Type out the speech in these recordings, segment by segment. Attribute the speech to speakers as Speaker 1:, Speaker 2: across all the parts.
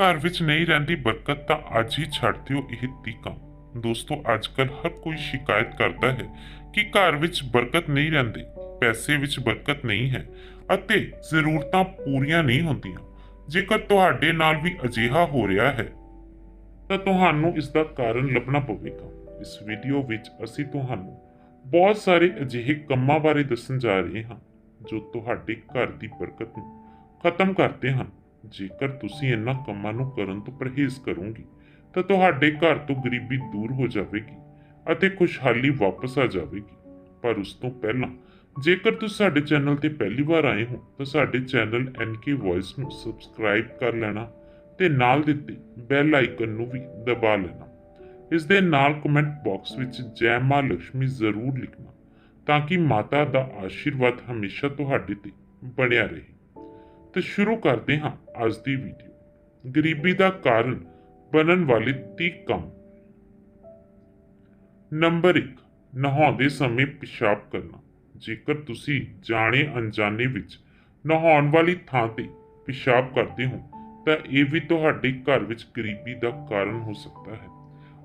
Speaker 1: ਘਰ ਵਿੱਚ ਨਹੀਂ ਰਹਿੰਦੀ ਬਰਕਤ ਤਾਂ ਅੱਜ ਹੀ ਛੱਡ ਦਿਓ ਇਹ ਤੀਕਾਂ ਦੋਸਤੋ ਅੱਜਕੱਲ ਹਰ ਕੋਈ ਸ਼ਿਕਾਇਤ ਕਰਦਾ ਹੈ ਕਿ ਘਰ ਵਿੱਚ ਬਰਕਤ ਨਹੀਂ ਰਹਿੰਦੀ, ਪੈਸੇ ਵਿੱਚ ਬਰਕਤ ਨਹੀਂ ਹੈ ਅਤੇ ਜ਼ਰੂਰਤਾਂ ਪੂਰੀਆਂ ਨਹੀਂ ਹੁੰਦੀਆਂ। ਜੇਕਰ ਤੁਹਾਡੇ ਨਾਲ ਵੀ ਅਜਿਹਾ ਹੋ ਰਿਹਾ ਹੈ, ਤਾਂ ਤੁਹਾਨੂੰ ਇਸ ਦਾ ਕਾਰਨ ਲੱਭਣਾ ਪਵੇਗਾ। ਇਸ ਵੀਡੀਓ ਵਿੱਚ ਅਸੀਂ ਤੁਹਾਨੂੰ ਬਹੁਤ ਸਾਰੇ ਅਜਿਹੇ ਕੰਮਾਂ ਬਾਰੇ ਦੱਸਣ ਜਾ ਰਹੇ ਹਾਂ ਜੋ ਤੁਹਾਡੇ ਘਰ ਦੀ ਬਰਕਤ ਨੂੰ ਖਤਮ ਕਰਦੇ ਹਨ। ਜੇਕਰ ਤੁਸੀਂ ਇਹਨਾਂ ਕੰਮਾਂ ਨੂੰ ਕਰਨ ਤੋਂ ਪਰਹੇਜ਼ ਕਰੋਗੇ, ਤਾਂ ਤੁਹਾਡੇ ਘਰ ਤੋਂ ਗਰੀਬੀ ਦੂਰ ਹੋ ਜਾਵੇਗੀ ਅਤੇ ਖੁਸ਼ਹਾਲੀ ਵਾਪਸ ਆ ਜਾਵੇਗੀ। ਪਰ ਉਸ ਤੋਂ ਪਹਿਲਾਂ, ਜੇਕਰ ਤੁਸੀਂ ਸਾਡੇ ਚੈਨਲ ਤੇ ਪਹਿਲੀ ਵਾਰ ਆਏ ਹੋ, ਤਾਂ ਸਾਡੇ ਚੈਨਲ NK Voice ਨੂੰ ਸਬਸਕ੍ਰਾਈਬ ਕਰ ਲੈਣਾ ਤੇ ਨਾਲ ਦਿੱਤੇ ਬੈਲ ਆਈਕਨ ਨੂੰ ਵੀ ਦਬਾ ਲੈਣਾ। ਇਸ ਦੇ ਨਾਲ ਕਮੈਂਟ ਬਾਕਸ ਵਿੱਚ ਜੈ ਮਾਂ ਲక్ష్ਮੀ ਜ਼ਰੂਰ ਲਿਖਣਾ, ਤਾਂ ਕਿ ਮਾਤਾ ਦਾ ਆਸ਼ੀਰਵਾਦ ਹਮੇਸ਼ਾ ਤੁਹਾਡੇ ਤੇ ਬਣਿਆ ਰਹੇ। ਤੇ ਸ਼ੁਰੂ ਕਰਦੇ ਹਾਂ ਅੱਜ ਦੀ ਵੀਡੀਓ ਗਰੀਬੀ ਦਾ ਕਾਰਨ ਬਣਨ ਵਾਲੇ 30 ਕੰਮ। ਨੰਬਰ 1 ਨਹਾਉਂਦੇ ਸਮੇਂ ਪਿਸ਼ਾਬ ਕਰਨਾ। ਜੇਕਰ ਤੁਸੀਂ ਜਾਣੇ ਅਣਜਾਣੇ ਵਿੱਚ ਨਹਾਉਣ ਵਾਲੀ ਥਾਂ ਤੇ ਪਿਸ਼ਾਬ ਕਰਦੇ ਹੋ, ਤਾਂ ਇਹ ਵੀ ਤੁਹਾਡੇ ਘਰ ਵਿੱਚ ਗਰੀਬੀ ਦਾ ਕਾਰਨ ਹੋ ਸਕਦਾ ਹੈ।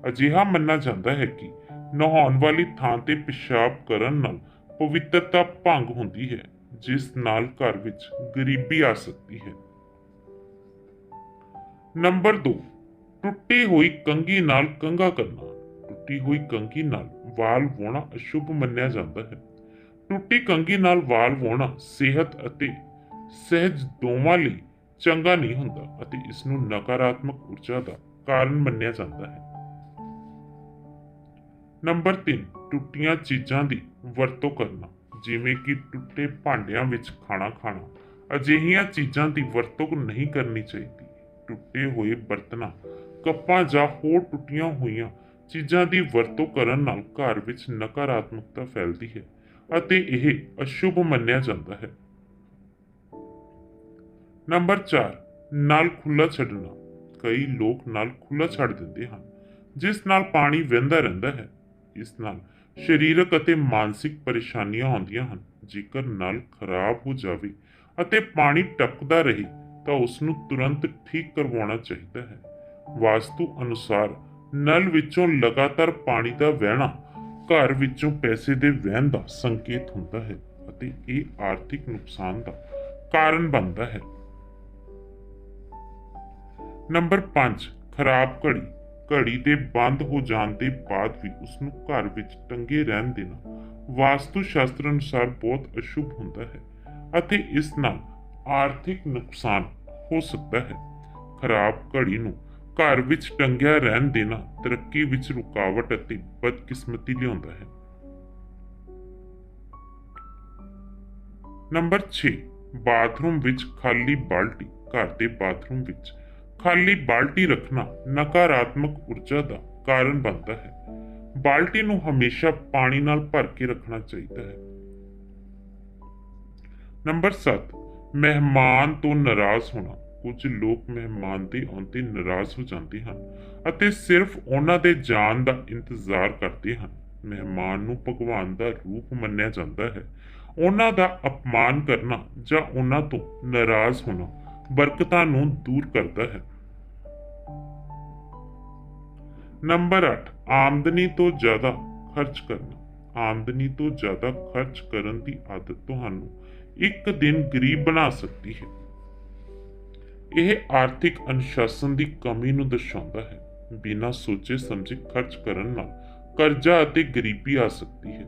Speaker 1: ਅਜਿਹਾ ਮੰਨਿਆ ਜਾਂਦਾ ਹੈ ਕਿ ਨਹਾਉਣ ਵਾਲੀ ਥਾਂ ਤੇ ਪਿਸ਼ਾਬ ਕਰਨ ਨਾਲ ਪਵਿੱਤਰਤਾ ਭੰਗ ਹੁੰਦੀ ਹੈ, ਜਿਸ ਨਾਲ ਘਰ ਵਿੱਚ ਗਰੀਬੀ ਆ ਸਕਦੀ ਹੈ। ਨੰਬਰ 2 ਟੁੱਟੀ ਹੋਈ ਕੰਘੀ ਨਾਲ ਕੰਘਾ ਕਰਨਾ। ਟੁੱਟੀ ਹੋਈ ਕੰਘੀ ਨਾਲ ਵਾਲ ਵਾਉਣਾ ਅਸ਼ੁਭ ਮੰਨਿਆ ਜਾਂਦਾ ਹੈ। ਟੁੱਟੀ ਕੰਘੀ ਨਾਲ ਵਾਲ ਵਾਉਣਾ ਸਿਹਤ ਅਤੇ ਸਹਿਜ ਦੋਵਾਂ ਲਈ ਚੰਗਾ ਨਹੀਂ ਹੁੰਦਾ ਅਤੇ ਇਸ ਨੂੰ ਨਕਾਰਾਤਮਕ ਊਰਜਾ ਦਾ ਕਾਰਨ ਮੰਨਿਆ ਜਾਂਦਾ ਹੈ। ਨੰਬਰ 3 ਟੁੱਟੀਆਂ ਚੀਜ਼ਾਂ ਦੀ ਵਰਤੋਂ ਕਰਨਾ, ਜਿਵੇਂ ਕਿ ਟੁੱਟੇ ਭਾਂਡਿਆਂ ਵਿੱਚ ਖਾਣਾ ਖਾਣਾ, ਅਜਿਹੀਆਂ ਚੀਜ਼ਾਂ ਦੀ ਵਰਤੋਂ ਨਹੀਂ ਕਰਨੀ ਚਾਹੀਦੀ। ਟੁੱਟੇ ਹੋਏ ਬਰਤਨਾਂ, ਕੱਪਾਂ ਜਾਂ ਹੋਰ ਟੁੱਟੀਆਂ ਹੋਈਆਂ ਚੀਜ਼ਾਂ ਦੀ ਵਰਤੋਂ ਕਰਨ ਨਾਲ ਘਰ ਵਿੱਚ ਨਕਾਰਾਤਮਕਤਾ ਫੈਲਦੀ ਹੈ ਅਤੇ ਇਹ ਅਸ਼ੁਭ ਮੰਨਿਆ ਜਾਂਦਾ ਹੈ। ਨੰਬਰ 4 ਨਲ ਖੁੱਲਾ ਛੱਡਣਾ। ਕਈ ਲੋਕ ਨਲ ਖੁੱਲਾ ਛੱਡ ਦਿੰਦੇ ਹਨ, ਜਿਸ ਨਾਲ ਪਾਣੀ ਵਹਿੰਦਾ ਰਹਿੰਦਾ ਹੈ। ਇਸ ਨਾਲ ਸਰੀਰਕ ਅਤੇ ਮਾਨਸਿਕ ਪਰੇਸ਼ਾਨੀਆਂ ਆਉਂਦੀਆਂ ਹਨ, ਜੇਕਰ ਨਲ ਖਰਾਬ ਹੋ ਜਾਵੇ ਅਤੇ ਪਾਣੀ ਟਪਕਦਾ ਰਹੇ ਤਾਂ ਉਸ ਨੂੰ ਤੁਰੰਤ ਠੀਕ ਕਰਵਾਉਣਾ ਚਾਹੀਦਾ ਹੈ। ਵਾਸਤੂ ਅਨੁਸਾਰ ਨਲ ਵਿੱਚੋਂ ਲਗਾਤਾਰ ਪਾਣੀ ਦਾ ਵਹਿਣਾ ਘਰ ਵਿੱਚੋਂ ਪੈਸੇ ਦੇ ਵਹਿਣ ਦਾ ਸੰਕੇਤ ਹੁੰਦਾ ਹੈ ਅਤੇ ਇਹ ਆਰਥਿਕ ਨੁਕਸਾਨ ਦਾ ਕਾਰਨ ਬਣਦਾ ਹੈ। ਨੰਬਰ 5 ਖਰਾਬ ਘੜੀ। ਘੜੀ ਦੇ ਬੰਦ ਹੋ ਜਾਣ ਦੇ ਬਾਅਦ ਵੀ ਉਸ ਨੂੰ ਘਰ ਵਿੱਚ ਟੰਗੇ ਰਹਿਣ ਦੇਣਾ ਵਾਸਤੂ ਸ਼ਾਸਤਰ ਅਨੁਸਾਰ ਬਹੁਤ ਅਸ਼ੁਭ ਹੁੰਦਾ ਹੈ ਅਤੇ ਇਸ ਨਾਲ ਆਰਥਿਕ ਨੁਕਸਾਨ ਹੋ ਸਕਦਾ ਹੈ। ਖਰਾਬ ਘੜੀ ਨੂੰ ਘਰ ਵਿੱਚ ਟੰਗਿਆ ਰਹਿਣ ਦੇਣਾ ਤਰੱਕੀ ਵਿੱਚ ਰੁਕਾਵਟ ਅਤੇ ਬਦਕਿਸਮਤੀ ਲਿਆਉਂਦਾ ਹੈ। ਨੰਬਰ 6 ਬਾਥਰੂਮ ਵਿੱਚ ਖਾਲੀ ਬਾਲਟੀ, ਘਰ ਦੇ ਬਾਥਰੂਮ ਵਿੱਚ ਖਾਲੀ ਬਾਲਟੀ ਰੱਖਣਾ ਨਕਾਰਾਤਮਕ ਊਰਜਾ ਦਾ ਕਾਰਨ ਬਣਦਾ ਹੈ। ਬਾਲਟੀ ਨੂੰ ਹਮੇਸ਼ਾ ਪਾਣੀ ਨਾਲ ਭਰ ਕੇ ਰੱਖਣਾ ਚਾਹੀਦਾ ਹੈ। ਨੰਬਰ 7 ਮਹਿਮਾਨ ਤੋਂ ਨਾਰਾਜ਼ ਹੋਣਾ। ਕੁਝ ਲੋਕ ਮਹਿਮਾਨ ਦੇ ਆਉਂਦੇ ਨਾਰਾਜ਼ ਹੋ ਜਾਂਦੇ ਹਨ ਅਤੇ ਸਿਰਫ ਉਹਨਾਂ ਦੇ ਜਾਣ ਦਾ ਇੰਤਜ਼ਾਰ ਕਰਦੇ ਹਨ। ਮਹਿਮਾਨ ਨੂੰ ਭਗਵਾਨ ਦਾ ਰੂਪ ਮੰਨਿਆ ਜਾਂਦਾ ਹੈ। ਉਹਨਾਂ ਦਾ ਅਪਮਾਨ ਕਰਨਾ ਜਾਂ ਉਹਨਾਂ ਤੋਂ ਨਾਰਾਜ਼ ਹੋਣਾ ਬਰਕਤਾਂ ਨੂੰ ਦੂਰ ਕਰਦਾ ਹੈ। ਨੰਬਰ 8 ਆਮਦਨੀ ਤੋਂ ਜ਼ਿਆਦਾ ਖਰਚ ਕਰਨਾ। ਆਮਦਨੀ ਤੋਂ ਜ਼ਿਆਦਾ ਖਰਚ ਕਰਨ ਦੀ ਆਦਤ ਤੁਹਾਨੂੰ ਇੱਕ ਦਿਨ ਗਰੀਬ ਬਣਾ ਸਕਦੀ ਹੈ। ਇਹ ਆਰਥਿਕ ਅਨੁਸ਼ਾਸਨ ਦੀ ਕਮੀ ਨੂੰ ਦਰਸਾਉਂਦਾ ਹੈ। ਬਿਨਾਂ ਸੋਚੇ ਸਮਝੇ ਖਰਚ ਕਰਨ ਨਾਲ ਕਰਜ਼ਾ ਅਤੇ ਗਰੀਬੀ ਆ ਸਕਦੀ ਹੈ।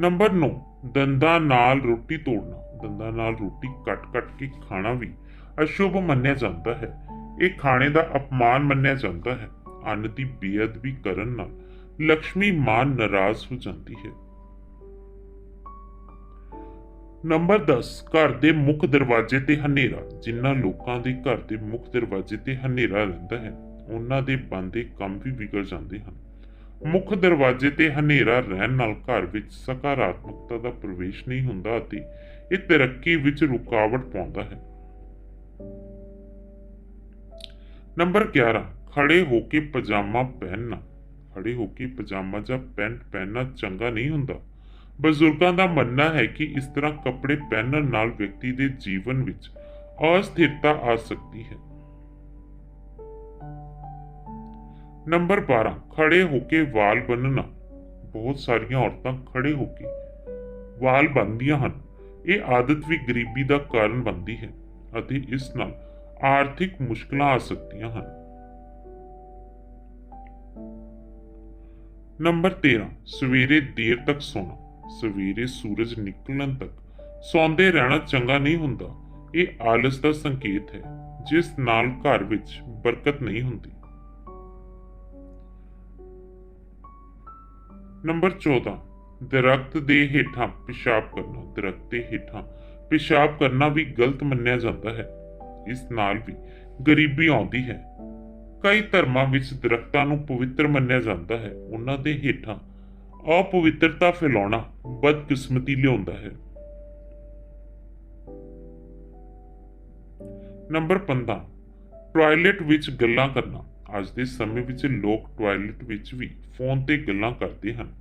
Speaker 1: ਨੰਬਰ 9 ਦੰਦਾਂ ਨਾਲ ਰੋਟੀ ਤੋੜਨਾ। ਦੰਦਾਂ ਨਾਲ ਰੋਟੀ ਕੱਟ-ਕੱਟ ਕੇ ਖਾਣਾ ਵੀ ਅਸ਼ੁਭ ਮੰਨਿਆ ਜਾਂਦਾ ਹੈ। ਇਹ ਖਾਣੇ ਦਾ ਅਪਮਾਨ ਮੰਨਿਆ ਜਾਂਦਾ ਹੈ। ਅੰਨ ਦੀ ਬੇਅਦਬੀ ਕਰਨ ਨਾਲ ਲక్ష్ਮੀ ਮਾਂ ਨਾਰਾਜ਼ ਹੋ ਜਾਂਦੀ ਹੈ। ਨੰਬਰ 10 ਘਰ ਦੇ ਮੁੱਖ ਦਰਵਾਜ਼ੇ ਤੇ ਹਨੇਰਾ। ਜਿਨ੍ਹਾਂ ਲੋਕਾਂ ਦੇ ਘਰ ਦੇ ਮੁੱਖ ਦਰਵਾਜ਼ੇ ਤੇ ਹਨੇਰਾ ਰਹਿੰਦਾ ਹੈ, ਉਹਨਾਂ ਦੇ ਬੰਦੇ ਕੰਮ ਵੀ ਵਿਗੜ ਜਾਂਦੇ ਹਨ। ਮੁੱਖ ਦਰਵਾਜ਼ੇ ਤੇ ਹਨੇਰਾ ਰਹਿਣ ਨਾਲ ਘਰ ਵਿੱਚ ਸਕਾਰਾਤਮਕਤਾ ਦਾ ਪ੍ਰਵੇਸ਼ ਨਹੀਂ ਹੁੰਦਾ ਅਤੇ ਇਹ ਤਰੱਕੀ ਵਿੱਚ ਰੁਕਾਵਟ ਪਾਉਂਦਾ ਹੈ। ਨੰਬਰ 11 ਖੜੇ ਹੋ ਕੇ ਪਜਾਮਾ ਪਹਿਨਣਾ। ਖੜੇ ਹੋ ਕੇ ਪਜਾਮਾ ਜਾਂ ਪੈਂਟ ਪਹਿਨਣਾ ਚੰਗਾ ਨਹੀਂ ਹੁੰਦਾ। ਬਜ਼ੁਰਗਾਂ ਦਾ ਮੰਨਣਾ ਹੈ ਕਿ ਇਸ ਤਰ੍ਹਾਂ ਕੱਪੜੇ ਪਹਿਨਣ ਨਾਲ ਵਿਅਕਤੀ ਦੇ ਜੀਵਨ ਵਿੱਚ ਅਸਥਿਰਤਾ ਆ ਸਕਦੀ ਹੈ। ਨੰਬਰ 12 ਖੜੇ ਹੋ ਕੇ ਵਾਲ ਬੰਨਣਾ ਬਹੁਤ ਸਾਰੀਆਂ ਔਰਤਾਂ ਖੜੇ ਹੋ ਕੇ ਵਾਲ ਬੰਨਦੀਆਂ ਹਨ। ਇਹ ਆਦਤ ਵੀ ਗਰੀਬੀ ਦਾ ਕਾਰਨ ਬਣਦੀ ਹੈ ਅਤੇ ਇਸ ਨਾਲ ਆਰਥਿਕ ਮੁਸ਼ਕਲਾਂ ਆ ਸਕਦੀਆਂ ਹਨ। ਨੰਬਰ 13 ਸਵੇਰੇ ਦੇਰ ਤੱਕ ਸੌਣਾ। ਸਵੇਰੇ ਸੂਰਜ ਨਿਕਲਣ ਤੱਕ ਸੌਂਦੇ ਰਹਿਣਾ ਚੰਗਾ ਨਹੀਂ ਹੁੰਦਾ। ਇਹ ਆਲਸ ਦਾ ਸੰਕੇਤ ਹੈ, ਜਿਸ ਨਾਲ ਘਰ ਵਿੱਚ ਬਰਕਤ ਨਹੀਂ ਹੁੰਦੀ। ਨੰਬਰ 14 ਦਰਖਤ ਦੇ ਹੇਠਾਂ ਪਿਸ਼ਾਬ ਕਰਨਾ। ਦਰਖਤ ਦੇ ਹੇਠਾਂ ਪਿਸ਼ਾਬ ਕਰਨਾ ਵੀ ਗਲਤ ਮੰਨਿਆ ਜਾਂਦਾ ਹੈ। ਇਸ ਨਾਲ ਵੀ ਗਰੀਬੀ ਆਉਂਦੀ ਹੈ। ਕਈ ਧਰਮਾਂ ਵਿੱਚ ਦਰਖਤਾਂ ਨੂੰ ਪਵਿੱਤਰ ਮੰਨਿਆ ਜਾਂਦਾ ਹੈ। ਉਹਨਾਂ ਦੇ ਹੇਠਾਂ ਅਪਵਿੱਤਰਤਾ ਫੈਲਾਉਣਾ ਬਦਕਿਸਮਤੀ ਲਿਆਉਂਦਾ ਹੈ ਨੰਬਰ 15 ਟਾਇਲਟ ਵਿੱਚ ਗੱਲਾਂ ਕਰਨਾ ਅੱਜ ਦੇ ਸਮੇਂ ਵਿੱਚ ਲੋਕ ਟਾਇਲਟ ਵਿੱਚ ਵੀ ਫੋਨ ਤੇ ਗੱਲਾਂ ਕਰਦੇ ਹਨ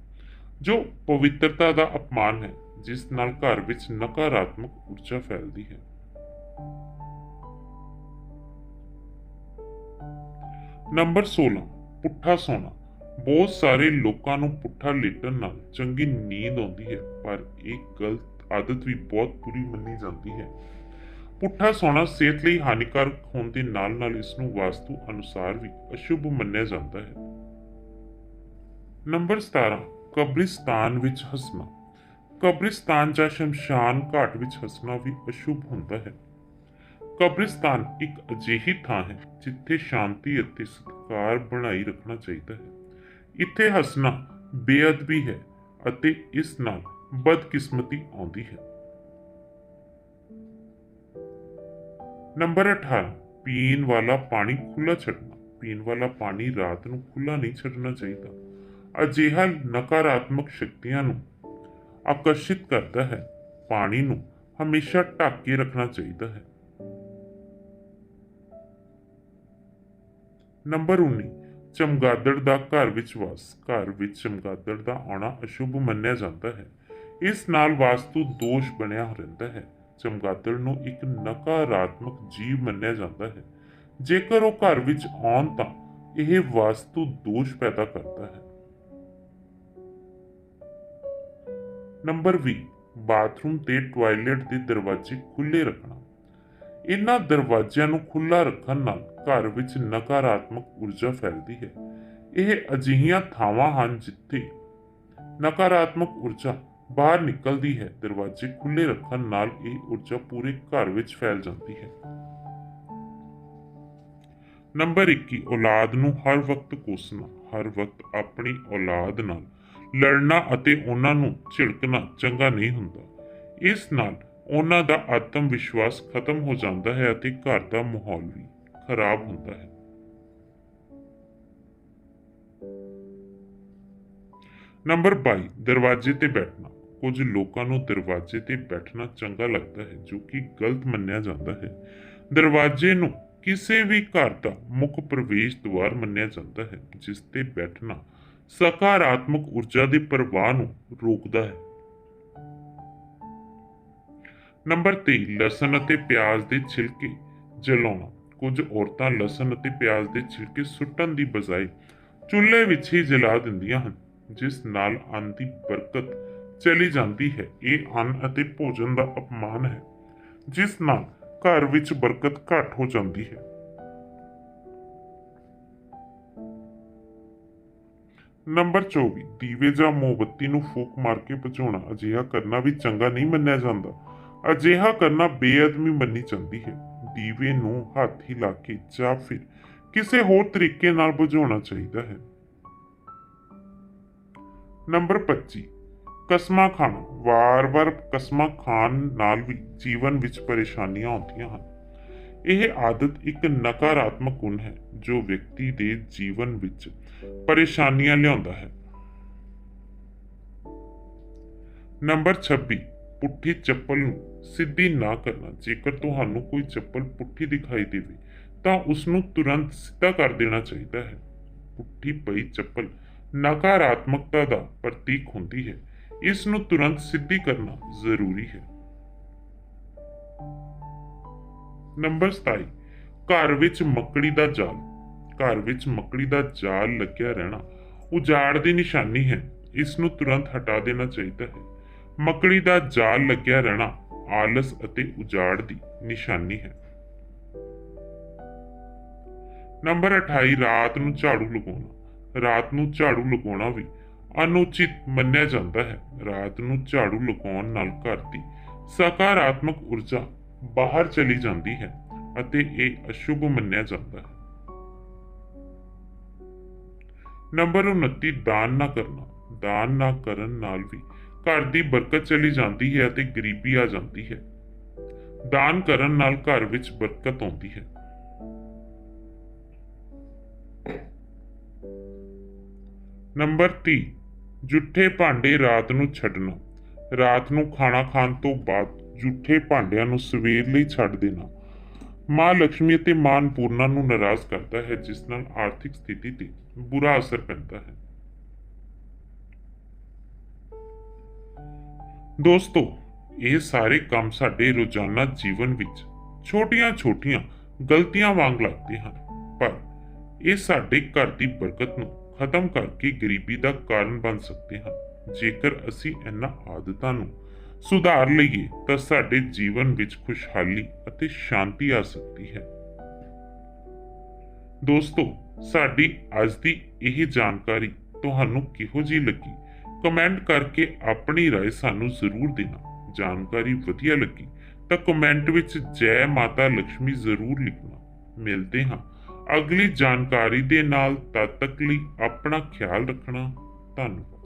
Speaker 1: ਜੋ ਪਵਿੱਤਰਤਾ ਦਾ ਅਪਮਾਨ ਹੈ ਜਿਸ ਨਾਲ ਘਰ ਵਿੱਚ ਨਕਾਰਾਤਮਕ ਊਰਜਾ ਫੈਲਦੀ ਹੈ ਨੰਬਰ 16 ਪੁੱਠਾ ਸੌਣਾ ਬਹੁਤ ਸਾਰੇ ਲੋਕਾਂ ਨੂੰ ਪੁੱਠਾ ਲੇਟਣ ਨਾਲ ਚੰਗੀ ਨੀਂਦ ਆਉਂਦੀ ਹੈ, ਪਰ ਇਹ ਗਲਤ ਆਦਤ ਵੀ ਬਹੁਤ ਬੁਰੀ ਮੰਨੀ ਜਾਂਦੀ ਹੈ। ਪੁੱਠਾ ਸੌਣਾ ਸਿਹਤ ਲਈ ਹਾਨੀਕਾਰਕ ਹੋਣ ਦੇ ਨਾਲ-ਨਾਲ ਇਸ ਨੂੰ ਵਾਸਤੂ ਅਨੁਸਾਰ ਵੀ ਅਸ਼ੁਭ ਮੰਨਿਆ ਜਾਂਦਾ ਹੈ। ਨੰਬਰ 17 ਕਬਰਿਸਤਾਨ ਵਿੱਚ ਹੱਸਣਾ। ਕਬਰਿਸਤਾਨ ਜਾਂ ਸ਼ਮਸ਼ਾਨ ਘਾਟ ਵਿੱਚ ਹੱਸਣਾ ਵੀ ਅਸ਼ੁਭ ਹੁੰਦਾ ਹੈ। ਕਬਰਿਸਤਾਨ ਇੱਕ ਅਜਿਹੀ ਥਾਂ ਹੈ ਜਿੱਥੇ ਸ਼ਾਂਤੀ ਅਤੇ ਸਤਿਕਾਰ ਬਣਾਈ ਰੱਖਣਾ ਚਾਹੀਦਾ ਹੈ। ਇੱਥੇ ਹੱਸਣਾ ਬੇਅਦਬੀ ਹੈ ਅਤੇ ਇਸ ਨਾਲ ਬਦਕਿਸਮਤੀ ਆਉਂਦੀ ਹੈ। ਨੰਬਰ 18 ਪੀਣ ਵਾਲਾ ਪਾਣੀ ਖੁੱਲਾ ਛੱਡਣਾ। ਪੀਣ ਵਾਲਾ ਪਾਣੀ ਰਾਤ ਨੂੰ ਖੁੱਲਾ ਨਹੀਂ ਛੱਡਣਾ ਚਾਹੀਦਾ। ਅਜਿਹਾ ਨਕਾਰਾਤਮਕ ਸ਼ਕਤੀਆਂ ਨੂੰ ਆਕਰਸ਼ਿਤ ਕਰਦਾ ਹੈ। ਪਾਣੀ ਨੂੰ ਹਮੇਸ਼ਾ ਢੱਕ ਕੇ ਰੱਖਣਾ ਚਾਹੀਦਾ ਹੈ। ਨੰਬਰ 19 ਚਮਗਾਦੜ ਦਾ ਘਰ ਵਿੱਚ ਵਾਸ, ਘਰ ਵਿੱਚ ਚਮਗਾਦੜ ਦਾ ਆਉਣਾ ਅਸ਼ੁਭ ਮੰਨਿਆ ਜਾਂਦਾ ਹੈ। ਇਸ ਨਾਲ ਵਾਸਤੂ ਦੋਸ਼ ਬਣਿਆ ਰਹਿੰਦਾ ਹੈ। ਚਮਗਾਦੜ ਨੂੰ ਇੱਕ ਨਕਾਰਾਤਮਕ ਜੀਵ ਮੰਨਿਆ ਜਾਂਦਾ ਹੈ। ਜੇਕਰ ਉਹ ਘਰ ਵਿੱਚ ਆਉਣ ਤਾਂ ਇਹ ਵਾਸਤੂ ਦੋਸ਼ ਪੈਦਾ ਕਰਦਾ ਹੈ। ਨੰਬਰ 20 ਬਾਥਰੂਮ ਤੇ ਟਾਇਲਟ ਦੇ ਦਰਵਾਜ਼ੇ ਖੁੱਲੇ ਰੱਖਣਾ। ਇਹਨਾਂ ਦਰਵਾਜ਼ਿਆਂ ਨੂੰ ਖੁੱਲਾ ਰੱਖਣ ਨਾਲ ਘਰ ਵਿੱਚ ਨਕਾਰਾਤਮਕ ਊਰਜਾ ਫੈਲਦੀ ਹੈ। ਇਹ ਅਜਿਹੀਆਂ ਥਾਵਾਂ ਹਨ ਜਿੱਥੇ ਨਕਾਰਾਤਮਕ ਊਰਜਾ ਬਾਹਰ ਨਿਕਲਦੀ ਹੈ। ਦਰਵਾਜ਼ੇ ਖੁੱਲੇ ਰੱਖਣ ਨਾਲ ਇਹ ਊਰਜਾ ਪੂਰੇ ਘਰ ਵਿੱਚ ਫੈਲ ਜਾਂਦੀ ਹੈ। ਨੰਬਰ 21 ਔਲਾਦ ਨੂੰ ਹਰ ਵਕਤ ਕੋਸਣਾ। ਹਰ ਵਕਤ ਆਪਣੀ ਔਲਾਦ ਨਾਲ ਲੜਨਾ ਅਤੇ ਉਹਨਾਂ ਨੂੰ ਝਿੜਕਣਾ ਚੰਗਾ ਨਹੀਂ ਹੁੰਦਾ। ਇਸ ਨਾਲ ਉਹਨਾਂ ਦਾ ਆਤਮ ਵਿਸ਼ਵਾਸ ਖਤਮ ਹੋ ਜਾਂਦਾ ਹੈ ਅਤੇ ਘਰ ਦਾ ਮਾਹੌਲ ਵੀ ਖਰਾਬ ਹੁੰਦਾ ਹੈ। ਨੰਬਰ 22 ਦਰਵਾਜ਼ੇ ਤੇ ਬੈਠਣਾ। ਕੁਝ ਲੋਕਾਂ ਨੂੰ ਦਰਵਾਜ਼ੇ ਤੇ ਬੈਠਣਾ ਚੰਗਾ ਲੱਗਦਾ ਹੈ, ਜੋ ਕਿ ਗਲਤ ਮੰਨਿਆ ਜਾਂਦਾ ਹੈ। ਦਰਵਾਜ਼ੇ ਨੂੰ ਕਿਸੇ ਵੀ ਘਰ ਦਾ ਮੁੱਖ ਪ੍ਰਵੇਸ਼ ਦੁਆਰ ਮੰਨਿਆ ਜਾਂਦਾ ਹੈ, ਜਿਸ ਤੇ ਬੈਠਣਾ ਸਕਾਰਾਤਮਕ ਊਰਜਾ ਦੇ ਪ੍ਰਵਾਹ ਨੂੰ ਰੋਕਦਾ ਹੈ। ਨੰਬਰ 3 ਲਸਣ ਅਤੇ ਪਿਆਜ਼ ਦੇ ਛਿਲਕੇ ਜਲਾਉਣਾ। ਕੁਝ ਔਰਤਾਂ ਲਸਣ ਅਤੇ ਪਿਆਜ਼ ਦੇ ਛਿਲਕੇ ਸੁੱਟਣ ਦੀ ਬਜਾਏ ਚੁੱਲ੍ਹੇ ਵਿੱਚ ਹੀ ਜਲਾ ਦਿੰਦੀਆਂ ਹਨ, ਜਿਸ ਨਾਲ ਅੰਨ ਦੀ ਬਰਕਤ ਚਲੀ ਜਾਂਦੀ ਹੈ। ਇਹ ਅੰਨ ਅਤੇ ਭੋਜਨ ਦਾ ਅਪਮਾਨ ਹੈ, ਜਿਸ ਨਾਲ ਘਰ ਵਿੱਚ ਬਰਕਤ ਘੱਟ ਹੋ ਜਾਂਦੀ ਹੈ। ਨੰਬਰ 24 ਦੀਵੇ ਜਾਂ ਮੋਮਬੱਤੀ ਨੂੰ ਫੂਕ ਮਾਰ ਕੇ ਬੁਝਾਉਣਾ ਅਜਿਹਾ ਕਰਨਾ ਵੀ ਚੰਗਾ ਨਹੀਂ ਮੰਨਿਆ ਜਾਂਦਾ। ਅਜਿਹਾ ਕਰਨਾ ਬੇਅਦਮੀ ਮੰਨੀ ਜਾਂਦੀ ਹੈ। ਦੀਵੇ ਨੂੰ ਹੱਥ ਹੀ ਕੇ ਜਾਂ ਫਿਰ ਕਿਸੇ ਹੋਰ ਤਰੀਕੇ ਨਾਲ ਬੁਝਾਉਣਾ ਚਾਹੀਦਾ ਹੈ। ਨੰਬਰ 25 ਕਸਮਾਂ ਖਾਣਾ। ਵਾਰ-ਵਾਰ ਕਸਮਾਂ ਖਾਣ ਨਾਲ ਵੀ ਜੀਵਨ ਵਿੱਚ ਪਰੇਸ਼ਾਨੀਆਂ ਆਉਂਦੀਆਂ ਹਨ। ਇਹ ਆਦਤ ਇੱਕ ਨਕਾਰਾਤਮਕ ਗੁਣ ਹੈ, ਜੋ ਵਿਅਕਤੀ ਦੇ ਜੀਵਨ ਵਿੱਚ ਪਰੇਸ਼ਾਨੀਆਂ ਲਿਆਉਂਦਾ ਹੈ। ਨੰਬਰ 26 ਪੁੱਠੀ ਚੱਪਲ ਨੂੰ ਸਿੱਧੀ ਨਾ ਕਰਨਾ। ਜੇਕਰ ਤੁਹਾਨੂੰ ਕੋਈ ਚੱਪਲ ਪੁੱਠੀ ਦਿਖਾਈ ਦੇਵੇ, ਤਾਂ ਉਸ ਨੂੰ ਤੁਰੰਤ ਸਿੱਧਾ ਕਰ ਦੇਣਾ ਚਾਹੀਦਾ ਹੈ। ਪੁੱਠੀ ਪਈ ਚੱਪਲ ਨਕਾਰਾਤਮਕਤਾ ਦਾ ਪ੍ਰਤੀਕ ਹੁੰਦੀ ਹੈ। ਇਸ ਨੂੰ ਤੁਰੰਤ ਸਿੱਧੀ ਕਰਨਾ ਜ਼ਰੂਰੀ ਹੈ। ਨੰਬਰ 27 ਘਰ ਵਿੱਚ ਮੱਕੜੀ ਦਾ ਜਾਲ। ਘਰ ਵਿੱਚ ਮੱਕੜੀ ਦਾ ਜਾਲ ਲੱਗਿਆ ਰਹਿਣਾ ਉਜਾੜ ਦੀ ਨਿਸ਼ਾਨੀ ਹੈ। ਇਸ ਨੂੰ ਤੁਰੰਤ ਹਟਾ ਦੇਣਾ ਚਾਹੀਦਾ ਹੈ। ਮੱਕੜੀ ਦਾ ਜਾਲ ਲੱਗਿਆ ਰਹਿਣਾ ਆਲਸ ਅਤੇ ਉਜਾੜ ਦੀ ਨਿਸ਼ਾਨੀ ਹੈ। ਨੰਬਰ 28 ਰਾਤ ਨੂੰ ਝਾੜੂ ਲਗਾਉਣਾ। ਰਾਤ ਨੂੰ ਝਾੜੂ ਲਗਾਉਣਾ ਵੀ ਅਨੁਚਿਤ ਮੰਨਿਆ ਜਾਂਦਾ ਹੈ। ਰਾਤ ਨੂੰ ਝਾੜੂ ਲਗਾਉਣ ਨਾਲ ਘਰ ਦੀ ਸਕਾਰਾਤਮਕ ਊਰਜਾ ਬਾਹਰ ਚਲੀ ਜਾਂਦੀ ਹੈ ਅਤੇ ਇਹ ਅਸ਼ੁਭ ਮੰਨਿਆ ਜਾਂਦਾ ਹੈ। ਨੰਬਰ 29 ਦਾਨ ਨਾ ਕਰਨਾ। ਦਾਨ ਨਾ ਕਰਨ ਨਾਲ ਵੀ ਘਰ ਦੀ ਬਰਕਤ ਚਲੀ ਜਾਂਦੀ ਹੈ ਅਤੇ ਗਰੀਬੀ ਆ ਜਾਂਦੀ ਹੈ। ਦਾਨ ਕਰਨ ਨਾਲ ਘਰ ਵਿੱਚ ਬਰਕਤ ਆਉਂਦੀ ਹੈ। ਨੰਬਰ 30 ਜੁੱਠੇ ਭਾਂਡੇ ਰਾਤ ਨੂੰ ਛੱਡਣਾ। ਰਾਤ ਨੂੰ ਖਾਣਾ ਖਾਣ ਤੋਂ ਬਾਅਦ ਜੁੱਠੇ ਭਾਂਡਿਆਂ ਨੂੰ ਸਵੇਰ ਲਈ ਛੱਡ ਦੇਣਾ। ਮਾਂ ਲక్ష్ਮੀ ਅਤੇ ਮਾਂ ਅਨਪੂਰਨਾ ਨੂੰ ਨਾਰਾਜ਼ ਕਰਦਾ ਹੈ, ਜਿਸ ਨਾਲ ਆਰਥਿਕ ਸਥਿਤੀ ਤੇ ਬੁਰਾ ਅਸਰ ਪੈਂਦਾ ਹੈ। ਦੋਸਤੋ, ਇਹ ਸਾਰੇ ਕੰਮ ਸਾਡੇ ਰੋਜ਼ਾਨਾ ਜੀਵਨ ਵਿੱਚ ਛੋਟੀਆਂ-ਛੋਟੀਆਂ ਗਲਤੀਆਂ ਵਾਂਗ ਲੱਗਦੇ ਹਨ, ਪਰ ਇਹ ਸਾਡੇ ਘਰ ਦੀ ਬਰਕਤ ਨੂੰ ਖਤਮ ਕਰਕੇ ਗਰੀਬੀ ਦਾ ਕਾਰਨ ਬਣ ਸਕਦੇ ਹਨ। ਜੇਕਰ ਅਸੀਂ ਇਹਨਾਂ ਆਦਤਾਂ ਨੂੰ ਸੁਧਾਰ ਲਈਏ, ਤਾਂ ਸਾਡੇ ਜੀਵਨ ਵਿੱਚ ਖੁਸ਼ਹਾਲੀ ਅਤੇ ਸ਼ਾਂਤੀ ਆ ਸਕਦੀ ਹੈ। ਦੋਸਤੋ, ਸਾਡੀ ਅੱਜ ਦੀ ਇਹ ਜਾਣਕਾਰੀ ਤੁਹਾਨੂੰ ਕਿਹੋ ਜਿਹੀ ਲੱਗੀ? ਕਮੈਂਟ ਕਰਕੇ ਆਪਣੀ رائے ਸਾਨੂੰ ਜ਼ਰੂਰ ਦੇਣਾ। ਜਾਣਕਾਰੀ ਵਧੀਆ ਲੱਗੀ ਤਾਂ ਕਮੈਂਟ ਵਿੱਚ ਜੈ ਮਾਤਾ ਲక్ష్ਮੀ ਜ਼ਰੂਰ ਲਿਖਣਾ। ਮਿਲਦੇ ਹਾਂ ਅਗਲੀ ਜਾਣਕਾਰੀ ਦੇ ਨਾਲ, ਤਦ ਤੱਕ ਲਈ ਆਪਣਾ ਖਿਆਲ ਰੱਖਣਾ। ਧੰਨਵਾਦ।